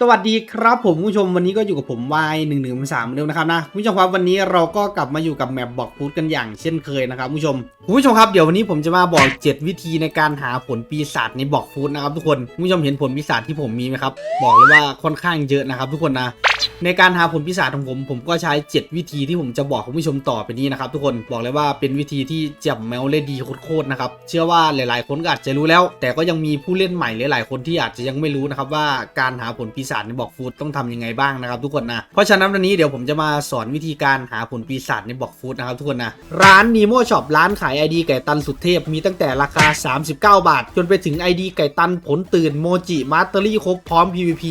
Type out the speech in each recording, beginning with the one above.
สวัสดีครับผมผู้ชมวันนี้ก็อยู่กับผมวายหนึ่งหนึ่งสามเร็วนเดิมนะครับนะผู้ชมครับวันนี้เราก็กลับมาอยู่กับแมปบอกฟูดกันอย่างเช่นเคยนะครับผู้ชมผู้ชมครับเดี๋ยววันนี้ผมจะมาบอก 7 วิธีในการหาผลปีศาจในบอกฟูดนะครับทุกคนผู้ชมเห็นผลปีศาจที่ผมมีไหมครับบอกเลยว่าค่อนข้างเยอะนะครับทุกคนนะ ในการหาผลปีศาจของผม ผมก็ใช้ 7 วิธีที่ผมจะบอกคุณผู้ชมต่อไปนี้นะครับทุกคนบอกเลยว่าเป็นวิธีที่จ่มแมวเลยดีโคตรๆนะครับเชื่อว่าหลายๆ คนก็อาจจะรู้แล้ว แต่ก็ยังมีผู้เล่นใหม่หลายๆคนที่อาจจะยังไม่รู้นะครับว่าการหาผลปีศาจในบอกฟูดต้องทำยังไงบ้างนะครับทุกคนนะเพราะฉะนั้นวันนี้เดี๋ยวผมจะมาสอนวิธีการหาผลปีศาจในบอกฟูดนะครับทุกคนนะร้านนีโมช็อปร้านขาย ID ไก่ตันสุดเทพมีตั้งแต่ราคา 39 บาท จนไปถึง ID ไก่ตันผลตื่นโมจิมาสเตอรี่ครบพร้อม PVP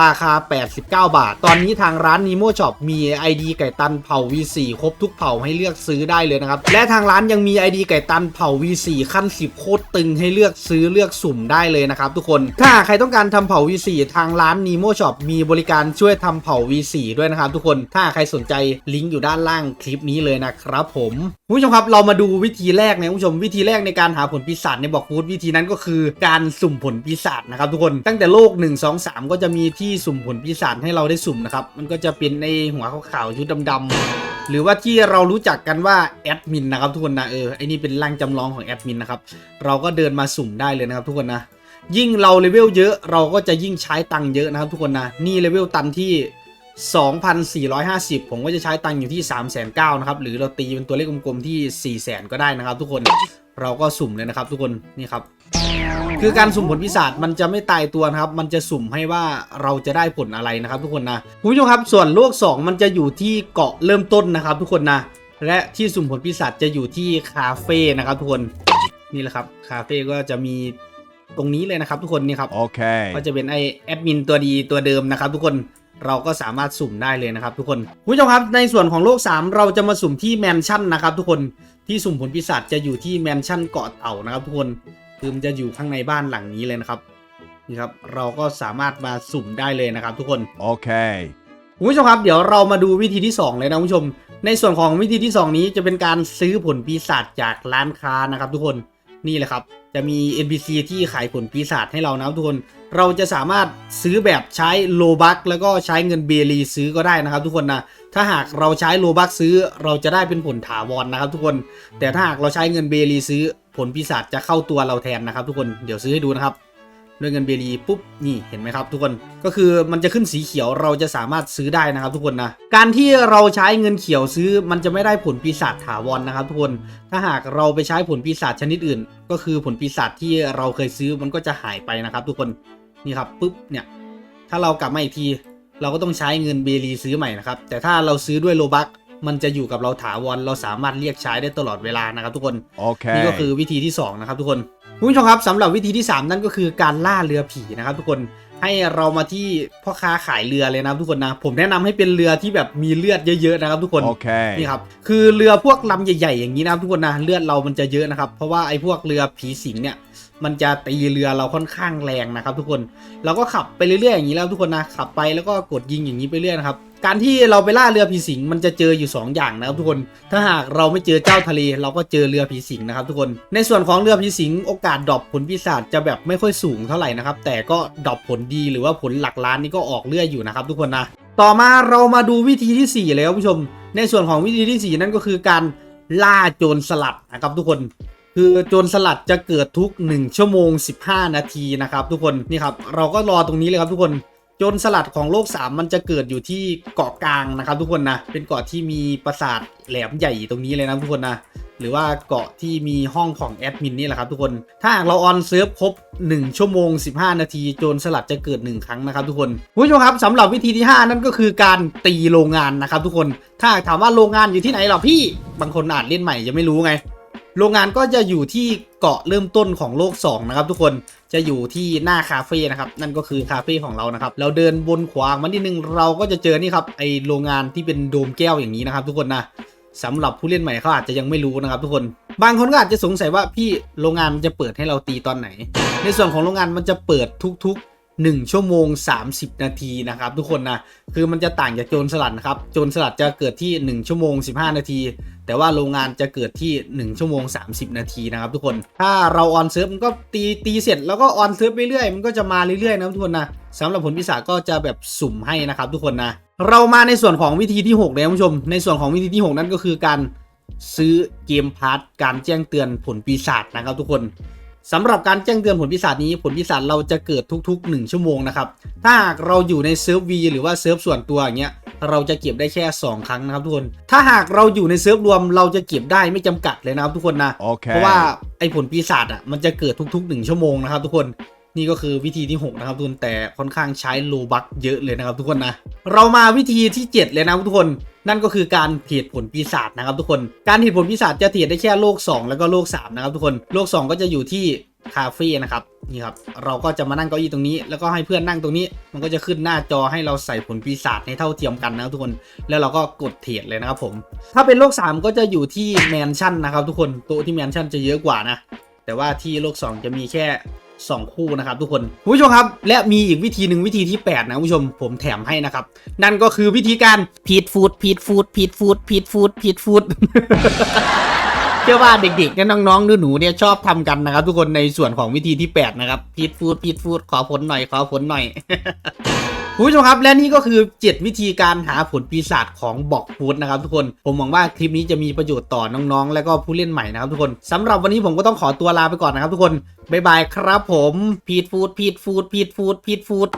ราคา 89 บาทตอนนี้ทางร้าน Nemo Shop มี ID ไก่ตันเผ่า V4 ครบทุกเผ่าให้เลือกซื้อได้เลยนะครับ และทางร้านยังมี ID ไก่ตันเผ่า V4 ขั้น 10 โคตรตึงให้เลือกซื้อเลือกสุ่มได้เลยนะครับทุกคน ถ้าใครต้องการทำเผ่า V4 ทางร้าน Nemo Shop มีบริการช่วยทำเผ่า V4 ด้วยนะครับทุกคน ถ้าใครสนใจลิงก์อยู่ด้านล่างคลิปนี้เลยนะครับผมคุณผู้ชมครับเรามาดูวิธีแรกนะคุณผู้ชมวิธีแรกในการหาผลปีศาจในบอกฟูดวิธีนั้นก็คือการสุ่มผลปีศาจนะครับทุกคนตั้งแต่โลก 1 2 3 ก็จะมีที่สุ่มผลปีศาจให้เราได้สุ่มนะครับมันก็จะเป็นในหัวขาวๆชุดดำๆหรือว่าที่เรารู้จักกันว่าแอดมินนะครับทุกคนนะเออไอ้นี่เป็นร่างจำลองของแอดมินนะครับเราก็เดินมาสุ่มได้เลยนะครับทุกคนนะยิ่งเราเลเวลเยอะเราก็จะยิ่งใช้ตังค์เยอะนะครับทุกคนนะนี่เลเวลตันที่ 2,450 ผมก็จะใช้ตังค์อยู่ที่ 3 9 0 0 0นะครับหรือเราตีเป็นตัวเลขกลมๆที่ 4 0 0 0 0ก็ได้นะครับทุกคน เราก็สุ่มเลยนะครับ ทุกคนนี่ครับ คือการสุ่มผลพิศาจมันจะไม่ตายตัวนะครับ มันจะสุ่มให้ว่าเราจะได้ผลอะไรนะครับ ทุกคนนะคุณผู้ชมครับ ส่วนโลก 2 มันจะอยู่ที่เกาะเริ่มต้นนะครับ ทุกคนนะและที่สุ่มผลพิศาจจะอยู่ที่คาเฟ่นะครับ ทุกคนนี่แหละครับคาเฟ่ก็จะมีตรงนี้เลยนะครับ ทุกคนนี่ครับ Okay. ก็จะเป็นไอแอดมินตัวดีตัวเดิมนะครับ ทุกคน เราก็สามารถสุ่มได้เลยนะครับทุกคนคุณผู้ชมครับในส่วนของโลก 3 เราจะมาสุ่มที่แมนชั่นนะครับทุกคนที่สุ่มผลปีศาจจะอยู่ที่แมนชั่นเกาะเต่านะครับทุกคนคือมันจะอยู่ข้างในบ้านหลังนี้เลยนะครับนี่ครับเราก็สามารถมาสุ่มได้เลยนะครับ ทุกคน Okay. คุณผู้ชมครับเดี๋ยวเรามาดูวิธีที่ 2 เลยนะคุณผู้ชม ในส่วนของวิธีที่ 2 นี้จะเป็นการซื้อผลปีศาจจากร้านค้านะครับ ทุกคนนี่แหละครับ จะมี NPC ที่ขายผลปีศาจให้เรานะครับทุกคน เราจะสามารถซื้อแบบใช้โลบักแล้วก็ใช้เงินเบลีซื้อก็ได้นะครับ ทุกคนนะถ้าหากเราใช้โลบักซื้อเราจะได้เป็นผลถาวรนะครับ ทุกคนแต่ถ้าหากเราใช้เงินเบลีซื้อผลปีศาจจะเข้าตัวเราแทนนะครับทุกคนเดี๋ยวซื้อให้ดูนะครับด้วยเงินเบลีปุ๊บนี่เห็นไหมครับทุกคนก็คือมันจะขึ้นสีเขียวเราจะสามารถซื้อได้นะครับ ทุกคนนะการที่เราใช้เงินเขียวซื้อมันจะไม่ได้ผลปีศาจถาวรนะครับ ทุกคนถ้าหากเราไปใช้ผลปีศาจชนิดอื่น ก็คือผลปีศาจที่เราเคยซื้อมันก็จะหายไปนะครับ ทุกคน นี่ครับปุ๊บเนี่ยถ้าเรากลับมาอีกที เราก็ต้องใช้เงินเบลีซื้อใหม่นะครับ แต่ถ้าเราซื้อด้วยโลบักมันจะอยู่กับเราถาวรเราสามารถเรียกใช้ได้ตลอดเวลานะครับทุกคนนี่ก็คือ Okay. วิธีที่ 2 นะครับทุกคนคุณผู้ชมครับสำหรับวิธีที่ 3 นั่นก็คือการล่าเรือผีนะครับทุกคน ให้เรามาที่พ่อค้าขายเรือเลยนะครับทุกคนนะ ผมแนะนำให้เป็นเรือที่แบบมีเลือดเยอะๆนะครับทุกคน Okay. นี่ครับ คือเรือพวกลำใหญ่ๆอย่างนี้นะครับทุกคนนะ เลือดเรามันจะเยอะนะครับ เพราะว่าไอ้พวกเรือผีสิงเนี่ยมันจะตีเรือเราค่อนข้างแรงนะครับ ทุกคน เราก็ขับไปเรื่อยๆอย่างนี้แล้วทุกคนนะ ขับไปแล้วก็กดยิงอย่างนี้ไปเรื่อยนะครับ การที่เราไปล่าเรือผีสิงมันจะเจออยู่ 2 อย่างนะครับทุกคน ถ้าหากเราไม่เจอเจ้าทะเล เราก็เจอเรือผีสิงนะครับทุกคน ในส่วนของเรือผีสิงโอกาสดรอปผลปีศาจจะแบบไม่ค่อยสูงเท่าไหร่นะครับ แต่ก็ดรอปผลดีหรือว่าผลหลักล้านนี่ก็ออกเรื่อยอยู่นะครับทุกคนนะ ต่อมาเรามาดูวิธีที่4เลยครับผู้ชม ในส่วนของวิธีที่ 4 นั่นก็คือการล่าโจรสลัดนะครับทุกคนคือโจรสลัดจะเกิดทุก 1 ชั่วโมง 15 นาทีนะครับทุกคนนี่ครับเราก็รอตรงนี้เลยครับทุกคน โจรสลัดของโลก 3 มันจะเกิดอยู่ที่เกาะกลางนะครับ ทุกคนนะ เป็นเกาะที่มีปราสาทแหลมใหญ่ตรงนี้เลยนะทุกคนนะหรือว่าเกาะที่มีห้องของแอดมินนี่แหละครับทุกคน ถ้าหากเราออนเซิร์ฟครบ 1 ชั่วโมง 15 นาที โจรสลัดจะเกิด 1 ครั้งนะครับทุกคนคุณผู้ชมครับสำหรับวิธีที่ 5 นั่นก็คือการตีโรงงานนะครับทุกคน ถ้าถามว่าโรงงานอยู่ที่ไหนหรอพี่ บางคนอาจเล่นใหม่ยังไม่รู้ไง โรงงานก็จะอยู่ที่เกาะเริ่มต้นของโลก 2 นะครับ ทุกคนจะอยู่ที่หน้าคาเฟ่นะครับ นั่นก็คือคาเฟ่ของเรานะครับ เราเดินบนขวางมันนิดนึงเราก็จะเจอนี่ครับไอโรงงานที่เป็นโดมแก้วอย่างนี้นะครับ ทุกคนนะสำหรับผู้เล่นใหม่เขาอาจจะยังไม่รู้นะครับ ทุกคน บางคนก็อาจจะสงสัยว่าพี่โรงงานมันจะเปิดให้เราตีตอนไหน ในส่วนของโรงงานมันจะเปิดทุก 1 ชั่วโมง 30 นาทีนะครับ ทุกคนนะคือมันจะต่างจากโจรสลัดนะครับโจรสลัดจะเกิดที่ 1 ชั่วโมง 15 นาที แต่ว่าโรงงานจะเกิดที่ 1 ชั่วโมง 30 นาทีนะครับ ทุกคนถ้าเราออนเซิร์ฟมันก็ตีตีเสร็จแล้วก็ออนเซิร์ฟไปเรื่อยมันก็จะมาเรื่อยๆนะทุกคนนะสำหรับผลปีศาก็จะแบบสุ่มให้นะครับ ทุกคนนะเรามาในส่วนของวิธีที่6เลยคุณผู้ชม ในส่วนของวิธีที่ 6 นั่นก็คือการซื้อเกมพาร์ทการแจ้งเตือนผลปีศาจนะครับทุกคน สำหรับการแจ้งเตือนผลปีศาจนี้ผลปีศาจเราจะเกิดทุกๆ 1 ชั่วโมงนะครับ ถ้าหากเราอยู่ในเซิร์ฟวีหรือว่าเซิร์ฟส่วนตัวอย่างเงี้ยเราจะเก็บได้แค่ 2 ครั้งนะครับทุกคน ถ้าหากเราอยู่ในเซิร์ฟรวมเราจะเก็บได้ไม่จำกัดเลยนะครับทุกคนนะ Okay. เพราะว่าไอ้ผลปีศาจอะมันจะเกิดทุกๆ 1 ชั่วโมงนะครับทุกคน นี่ก็คือวิธีที่ 6 นะครับทุกคนแต่ค่อนข้างใช้โลบักเยอะเลยนะครับทุกคนนะ เรามาวิธีที่ 7 เลยนะทุกคน นั่นก็คือการเทรดผลปีศาจนะครับทุกคน การเทรดผลปีศาจจะเทรดได้แค่โลก 2 แล้วก็โลก 3 นะครับทุกคน โลก 2 ก็จะอยู่ที่คาเฟ่นะครับนี่ครับเราก็จะมานั่งเก้าอี้ตรงนี้ แล้วก็ให้เพื่อนนั่งตรงนี้ มันก็จะขึ้นหน้าจอให้เราใส่ผลปีศาจในเท่าเทียมกันนะครับทุกคนแล้วเราก็กดเทรดเลยนะครับผม ถ้าเป็นโลก 3 ก็จะอยู่ที่แมนชั่นนะครับทุกคนโต๊ะที่แมนชั่นจะเยอะกว่านะแต่ว่าที่โลก 2 จะมีแค่ 2 คู่นะครับทุกคนคุณผู้ชมครับ และมีอีกวิธีหนึ่งวิธีที่ 8 นะคุณผู้ชมผมแถมให้นะครับ นั่นก็คือวิธีการพีดฟูดพีดฟูดพีดฟูดพีดฟูดพีดฟูดเชื่อว่าเด็กๆเนี่ยน้องๆหนูๆเนี่ยชอบทำกันนะครับ ทุกคนในส่วนของวิธีที่ 8 นะครับพีดฟูดพีดฟูดขอผลหน่อยขอผลหน่อย คุณผู้ชมครับและนี่ก็คือ 7 วิธีการหาผลปีศาจของบอกฟูดนะครับทุกคนผมหวังว่าคลิปนี้จะมีประโยชน์ต่อน้องๆ และก็ผู้เล่นใหม่นะครับทุกคนสำหรับวันนี้ผมก็ต้องขอตัวลาไปก่อนนะครับทุกคนบ๊ายบายครับผมพีดฟูดพีดฟูดพีดฟูดพีดฟูด